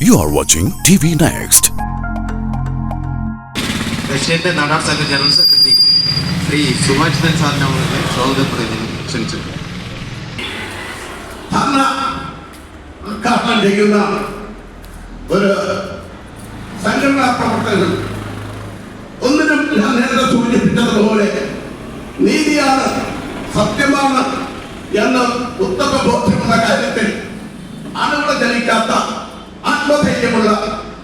You watching T V next റഷ്യന്റെ Nadar സംഘ general secretary Shri Subhash ദൻ സാറിനെ അവരുടെ സ്വാഗതം പറയുന്നു. ക്ഷണിച്ചു ഉദ്ഘാടനം ചെയ്യുന്ന ഒരു സംഘടനാ പ്രവർത്തകൻ ഒന്നിനും ഞാൻ നേരത്തെ സൂചിപ്പിച്ചതുപോലെ നീതിയാണ് സത്യമാണ് എന്ന് ഉത്തമ ബോധ്യമുള്ള കാര്യത്തിൽ ആളുകളെ ജനിക്കാത്ത ആത്മധൈര്യമുള്ള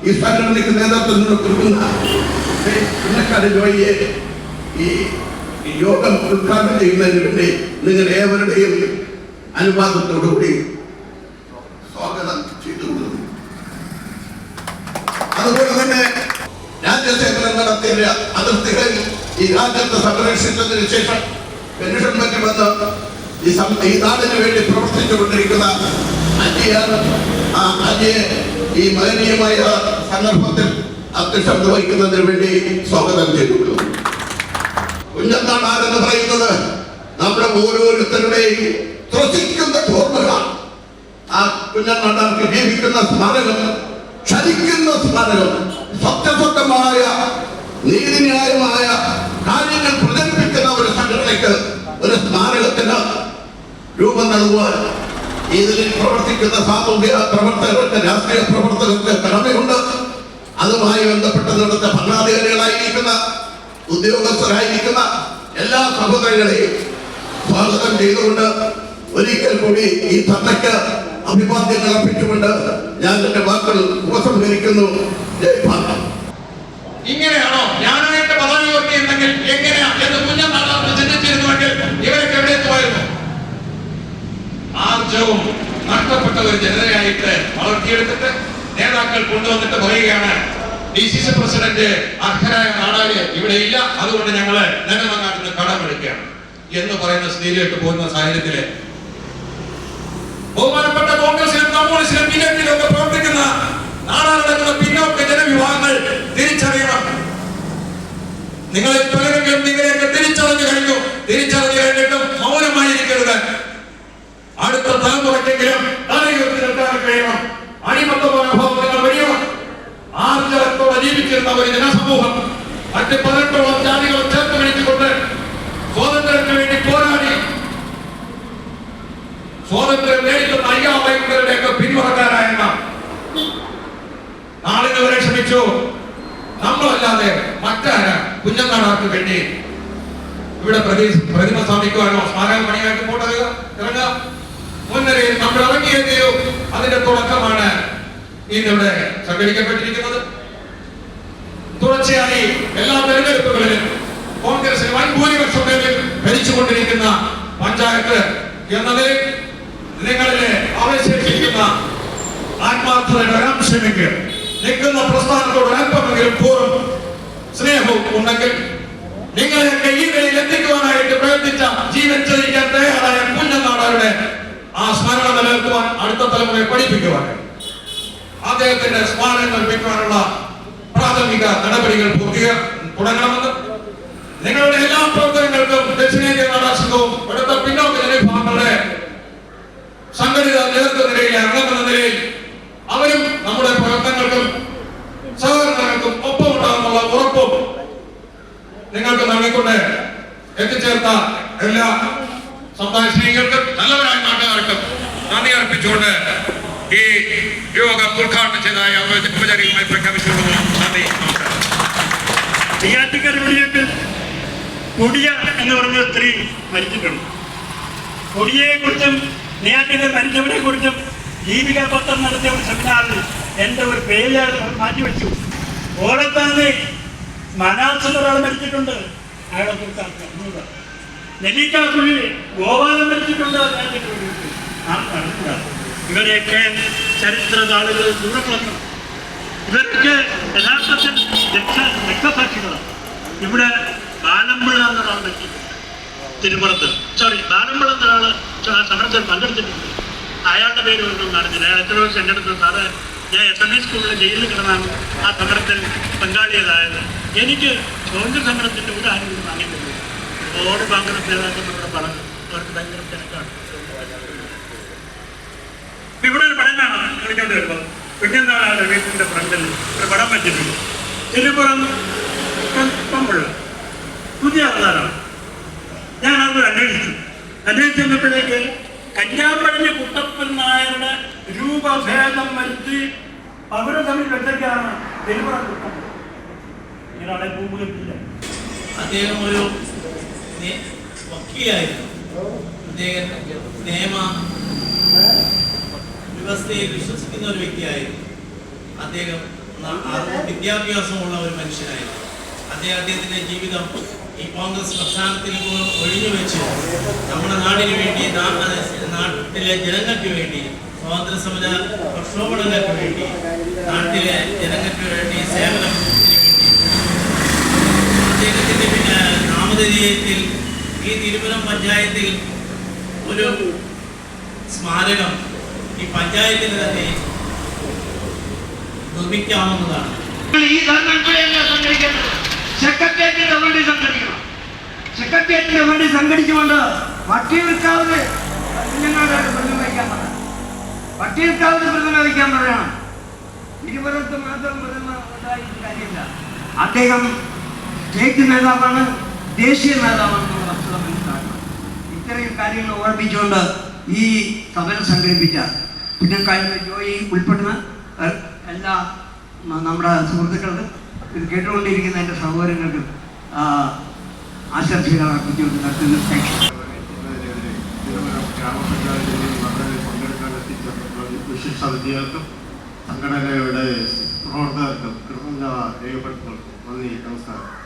ഈ സംഘടനയ്ക്ക് നേതൃത്വം കൊടുക്കുന്ന പുന്നക്കാട് ജോയിയെ. ഈ യോഗം ഉദ്ഘാടനം ചെയ്യുന്നതിന് വേണ്ടി നിങ്ങൾ ഏവരുടെയും അനുവാദത്തോടുകൂടി സ്വാഗതം ചെയ്തുകൊള്ളുന്നു അതുപോലെ തന്നെ രാജ്യസേവനം നടത്തിയ അതിർത്തികളിൽ ഈ രാജ്യത്തെ സംരക്ഷിച്ചതിന് ശേഷം പെൻഷൻ സം- ഈ നാടിന് വേണ്ടി പ്രവർത്തിച്ചുകൊണ്ടിരിക്കുന്ന അജിയാണ് ആ അജിയെ ഈ മഹനീയമായ സന്ദർഭത്തിൽ അധ്യക്ഷം വഹിക്കുന്നതിന് വേണ്ടി സ്വാഗതം ചെയ്തുകൊള്ളുന്നു കുഞ്ഞന്താണ് ആരെന്ന് പറയുന്നത് നമ്മുടെ ഓരോരുത്തരുടെയും ത്രസിക്കുന്ന ഓർമ്മകളാണ്. ആ കുഞ്ഞന്താണ്ടാർക്ക് ജീവിക്കുന്ന സ്മാരകം ക്ഷണിക്കുന്ന സ്മാരകം സത്യസന്ധമായ നീതിന്യായമായ കാര്യങ്ങൾ പ്രചരിപ്പിക്കുന്ന ഒരു സംഘടനയ്ക്ക് ഒരു സ്മാരകത്തിന് രൂപം നൽകുവാൻ ഇതിൽ പ്രവർത്തിക്കുന്ന സാമൂഹ്യ പ്രവർത്തകർക്ക് രാഷ്ട്രീയ പ്രവർത്തകർക്ക് കടമയുണ്ട്. അതുമായി ബന്ധപ്പെട്ട് നടത്ത ഭരണാധികാരികളായിരിക്കുന്ന ഉദ്യോഗസ്ഥരായിരിക്കുന്ന എല്ലാ സഹോദരങ്ങളെയും സ്വാഗതം ചെയ്തുകൊണ്ട് ഒരിക്കൽ കൂടി ഈ തന്നയ്ക്ക് അഭിവാദ്യങ്ങൾ അർപ്പിച്ചുകൊണ്ട് ഞാൻ എന്റെ വാക്കുകൾ ഉപസംഹരിക്കുന്നു. ഇങ്ങനെയാണോ? ഞാനായിട്ട് പദവി ഉയർത്തിയിരുന്നെങ്കിൽ എങ്ങനെയാ? എന്ന് കുഞ്ഞനാളാർക്ക് ചിന്തിച്ചിരുന്നുവെങ്കിൽ ഇവരൊക്കെ എവിടെ പോയിരുന്നു ആർജവും നഷ്ടപ്പെട്ട ഒരു ജനതയായിട്ട് വളർത്തിയെടുത്തിട്ട് നേതാക്കൾ കൊണ്ടുവന്നിട്ട് പറയുകയാണ്. ഡി സി സി പ്രസിഡന്റ് അർഹരായ നാടാര് ഇവിടെ ഇല്ല. അതുകൊണ്ട് ഞങ്ങൾ ഞങ്ങൾ നിന്ന് കടമെടുക്കുകയാണ്. എന്ന് പറയുന്ന സ്ഥിതിയിലേക്ക് പോകുന്ന സാഹചര്യത്തിൽ ബഹുമാനപ്പെട്ട കോൺഗ്രസിലും കമ്മ്യൂണിസ്റ്റിലും ബി ജെ പിയിലും ഒക്കെ പ്രവർത്തിക്കുന്ന നാടാനടക്കുന്ന പിന്നോക്ക ജനവിഭാഗങ്ങൾ തിരിച്ചറിയണം. നിങ്ങളെ പലരെങ്കിലും നിങ്ങളെയൊക്കെ തിരിച്ചറിഞ്ഞു കഴിഞ്ഞു. ക്ഷമിച്ചു നമ്മളല്ലാതെ മറ്റാര കുഞ്ഞനാടാർക്ക് വേണ്ടി ഇവിടെ പ്രതി പ്രതിമ സ്ഥാപിക്കുവാനോ സ്മാരക പണിയായിട്ട് പോട്ടത് ഇറങ്ങാം മുൻനിരയിൽ നമ്മൾ ഇറങ്ങിയെത്തിയോ അതിന്റെ തുടക്കമാണ് ഇന്നിവിടെ സംഘടിക്കപ്പെട്ടിരിക്കുന്നത്. തുടർച്ചയായി എല്ലാ തെരഞ്ഞെടുപ്പുകളിലും കോൺഗ്രസിന് വൻ ഭൂരിപക്ഷം പേരിൽ ഭരിച്ചുകൊണ്ടിരിക്കുന്ന പഞ്ചായത്ത് എന്നത് നിങ്ങളിലെ അവശേഷിക്കുന്ന ആത്മാർത്ഥതയുടെ ഒരംശമെങ്കിൽ നിൽക്കുന്ന പ്രസ്ഥാനത്തോട് അല്പമെങ്കിലും പൂർവം സ്നേഹവും ഉണ്ടെങ്കിൽ നിങ്ങളെയൊക്കെ ഈ നിലയിൽ എത്തിക്കുവാനായിട്ട് പ്രയത്നിച്ച ജീവൻ ചതിക്കാൻ തയ്യാറായ കുഞ്ഞനാടരുടെ ആ സ്മരണ നിലനിർത്തുവാൻ അടുത്ത തലമുറയെ പഠിപ്പിക്കുവാൻ. അദ്ദേഹത്തിന്റെ സ്മാരകം നിർമ്മിക്കുവാനുള്ള പ്രാഥമിക നടപടികൾ പൂർത്തിക തുടങ്ങണമെന്ന്. നിങ്ങളുടെ എല്ലാ പ്രവർത്തനങ്ങൾക്കും ദക്ഷിണേന്ത്യ നാടാശങ്കവും ഇവിടുത്തെ പിന്നോക്ക ജനവിഭാഗങ്ങളുടെ സമുദായ സ്ത്രീകൾക്കും നല്ലവരായ നാട്ടുകാർക്കും നന്ദി അർപ്പിച്ചുകൊണ്ട് ഈ യോഗം ഉദ്ഘാടനം ചെയ്തതായി ഔപചാരികമായി പ്രഖ്യാപിച്ചുകൊള്ളുന്നു നന്ദി വെടിയേറ്റിൽ കൊടിയ എന്ന് പറഞ്ഞ സ്ത്രീ മരിച്ചിട്ടുണ്ട്. കൊടിയെ കുറിച്ചും നെയ്യാറ്റിക്കര മരിച്ചവരെ കുറിച്ചും ജീവിക പത്രം നടത്തിയ ഒരു സെമിനാറിൽ എന്റെ ഒരു പേര് മാറ്റിവെച്ചു. ഓടത്താന്ന് മനാസ് ഒരാൾ മരിച്ചിട്ടുണ്ട്. അയാളെ കുറിച്ച് ആൾക്കാർ. നെല്ലിക്കാക്കുഴി ഗോപാലം വരച്ചിട്ടുണ്ട്. ഇവരെയൊക്കെ ചരിത്ര താളുകൾ ദൂരപ്പെടുത്തണം ഇവർക്ക് യഥാർത്ഥത്തിൽ രക്ഷ രക്തസാക്ഷികളാണ്. ഇവിടെ ബാലമ്പിള്ള എന്നൊരാൾ വെച്ചിട്ടുണ്ട് തിരുപ്പുറത്ത് സോറി ബാലമ്പിള്ള എന്നൊരാൾ സമരത്തിൽ പങ്കെടുത്തിട്ടുണ്ട്. അയാളുടെ പേര് ഒന്നും നടന്നില്ല അയാൾ എത്ര ദിവസം എന്റെ അടുത്ത് സാറ് ഞാൻ എസ് എം ഇ സ്കൂളിൽ ജയിലിൽ കിടന്നാണ് ആ സമരത്തിൽ പങ്കാളിയതായത് എനിക്ക് സ്വാതന്ത്ര്യ സമരത്തിന്റെ ഒരു ആനുകൂല്യം വാങ്ങിയിട്ടില്ല ഒരുപാട് കോൺഗ്രസ് നേതാക്കൾ പറഞ്ഞു അവർക്ക് ഭയങ്കര തിരക്കാണ്. ഇവിടെ ഒരു പടങ്ങാണ് കളിക്കേണ്ടി വരുമ്പോൾ പിന്നെന്താണ് വീട്ടിന്റെ ഫ്രണ്ടിൽ ഒരു പടം വെച്ചിട്ടുണ്ട്. ചെല്ലുപുറം കമ്പുള്ള പുതിയ ആധാരമാണ് ഞാൻ അത് അന്വേഷിച്ചു. അന്വേഷിച്ച് ചെന്നപ്പോഴേക്ക് കന്യാപഴഞ്ഞ കുട്ടപ്പൻ നായരുടെ രൂപഭേദം വരുത്തി അവരെ തമ്മിൽ വെച്ചൊക്കെയാണ് തിരുപ്പുറം കുട്ടപ്പൻ. ഇയാളെ ഭൂമുഖത്തില്ല അദ്ദേഹം ഒരു വക്കീലായിരുന്നു. അദ്ദേഹം നിയമ വ്യവസ്ഥയിൽ വിശ്വസിക്കുന്ന ഒരു വ്യക്തിയായിരുന്നു. അദ്ദേഹം വിദ്യാഭ്യാസമുള്ള ഒരു മനുഷ്യനായിരുന്നു. അദ്ദേഹം അദ്ദേഹത്തിന്റെ ജീവിതം ഈ കോൺഗ്രസ് പ്രസ്ഥാനത്തിൽ നിന്ന് ഒഴിഞ്ഞു വെച്ച് നമ്മുടെ നാടിന് വേണ്ടി നാട്ടിലെ ജനങ്ങൾക്ക് വേണ്ടി സ്വാതന്ത്ര്യ സമര പ്രക്ഷോഭങ്ങൾക്ക് വേണ്ടി നാട്ടിലെ ജനങ്ങൾക്ക് വേണ്ടി സേവനത്തിന് വേണ്ടി അദ്ദേഹത്തിന്റെ പിന്നെ നാമധേയത്തിൽ ഈ തിരുവനം പഞ്ചായത്തിൽ ഒരു സ്മാരകം ഈ പഞ്ചായത്തിന് തന്നെ നിർമ്മിക്കാവുന്നതാണ്. ഈ ധർമ്മങ്ങളെയല്ല സംഘടിക്കുന്നത് വേണ്ടി സംഘടിക്കണം. സെക്രട്ടേറിയറ്റിന്റെ വേണ്ടി സംഘടിച്ചുകൊണ്ട് വട്ടിയൂർക്കാവിൽ കുഞ്ഞുങ്ങളുടെ പ്രതിമ പറയണം. ഇരുപുറത്ത് മാത്രം പ്രതിമ കാര്യമില്ല. അദ്ദേഹം സ്റ്റേറ്റ് നേതാവാണ്. ദേശീയ നേതാവാണെന്നുള്ള വസ്തുത മനസ്സിലാക്കണം ഇത്രയും കാര്യങ്ങൾ ഓർമ്മിച്ചുകൊണ്ട് ഈ സമരം സംഘടിപ്പിച്ച പിന്നെ കഴിഞ്ഞ ജോയി ഉൾപ്പെടുന്ന എല്ലാ നമ്മുടെ സുഹൃത്തുക്കൾക്കും ഇത് കേട്ടുകൊണ്ടിരിക്കുന്ന എന്റെ സഹോദരങ്ങൾക്കും ആശംസകൾ അർപ്പിച്ചുകൊണ്ട് നടത്തുന്നു. താങ്ക് യു സംഘടനയുടെ പ്രവർത്തകർക്കും കൃതജ്ഞത രേഖപ്പെടുത്തുന്നു നന്ദി. നമസ്കാരം.